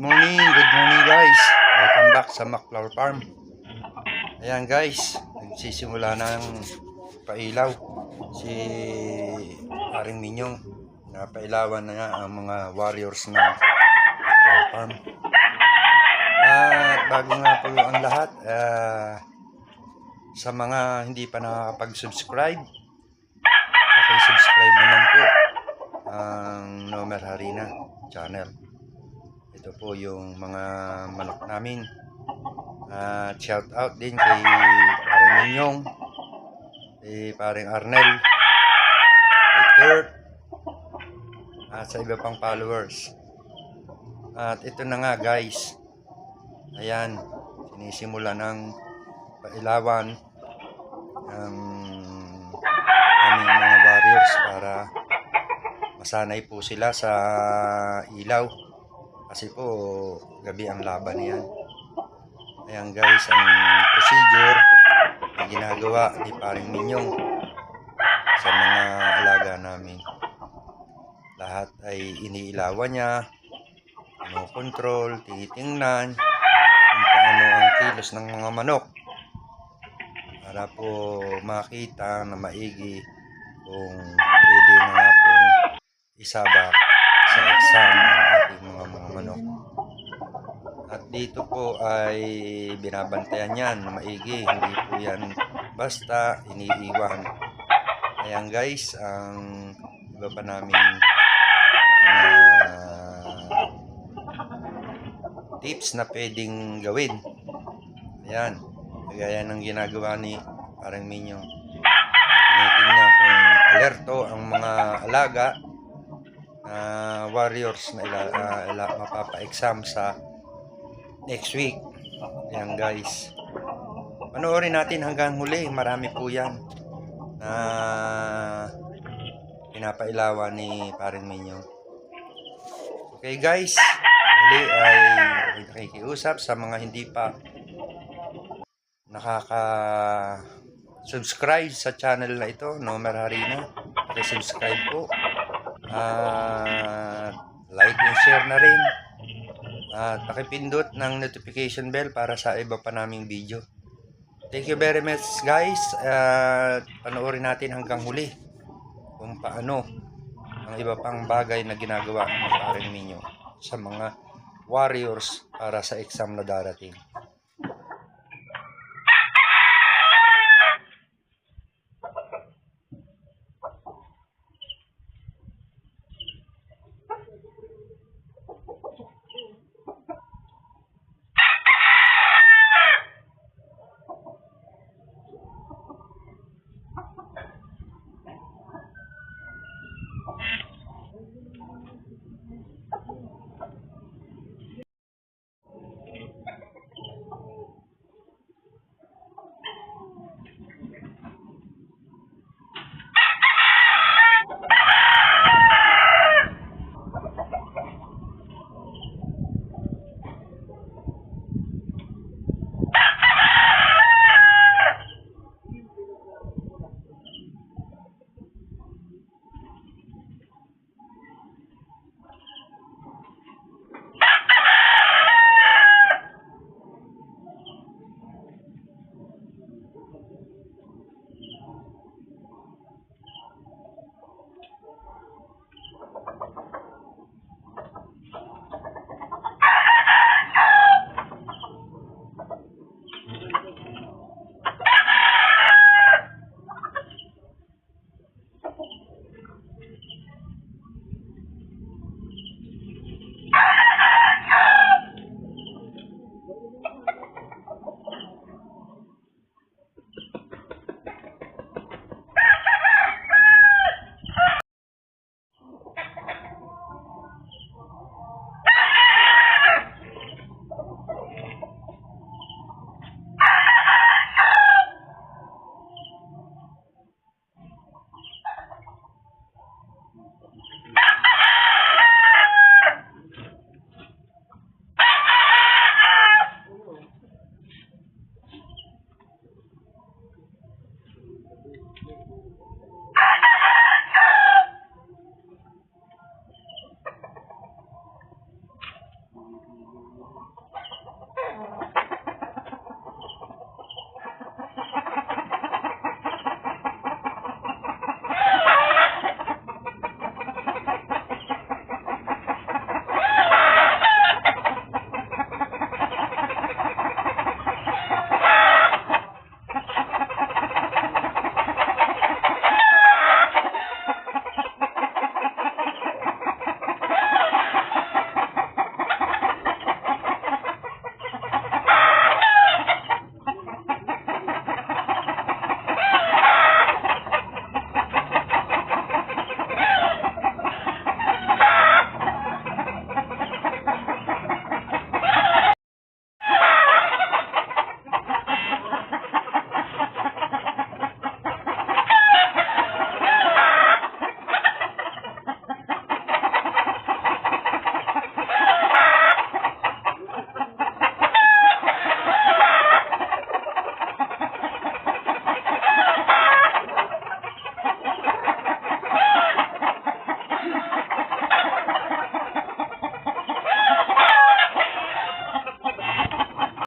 Morning, good morning guys. Welcome back sa Macflower Farm. Ayan guys, nagsisimula ng pailaw si Paring Minyong. Napailawan na nga ang mga warriors ng Macflower Farm. At bago nga po ang lahat, ah, sa mga hindi pa nakakapag-subscribe, subscribe naman po ang Nomer Harina channel. Ito po yung mga manok namin. At shout out din kay Paring Minyong, kay Paring Arnel, kay Kurt, at sa iba pang followers. At ito na nga guys. Ayan, sinisimula ng pailawan ng aming mga warriors para masanay po sila sa ilaw. Kasi po, gabi ang laban niyan. Ayan guys, ang procedure na ginagawa ni Paring Minyong sa mga alaga namin. Lahat ay iniilawan niya, kontrol, tinitingnan, kung paano ang kilos ng mga manok para po makita na maigi kung pwede na nga pong isabak sa exam ang ating mga mga manok. At dito po ay binabantayan yan na maigi. Hindi po yan basta iniiwan. Ayan guys, ang iba pa namin tips na pwedeng gawin. Ayan, kagaya ng ginagawa ni parang Minyong. Tinitingnan kung alerto ang mga alaga na warriors na ila, ah, ila- mapapa-exam sa next week. Ayan guys. Panoorin natin hanggang huli. Marami po yan na pinapailawan ni paring Minyong. Okay guys, muli ay nakikiusap sa mga hindi pa nakaka subscribe sa channel na ito, Nomer Harina. Paki-subscribe po. At like and share na rin. At pakipindot ng notification bell para sa iba pa naming video. Thank you very much guys. At panoorin natin hanggang huli kung paano ang iba pang bagay na ginagawa ng paring ninyo sa mga warriors para sa exam na darating.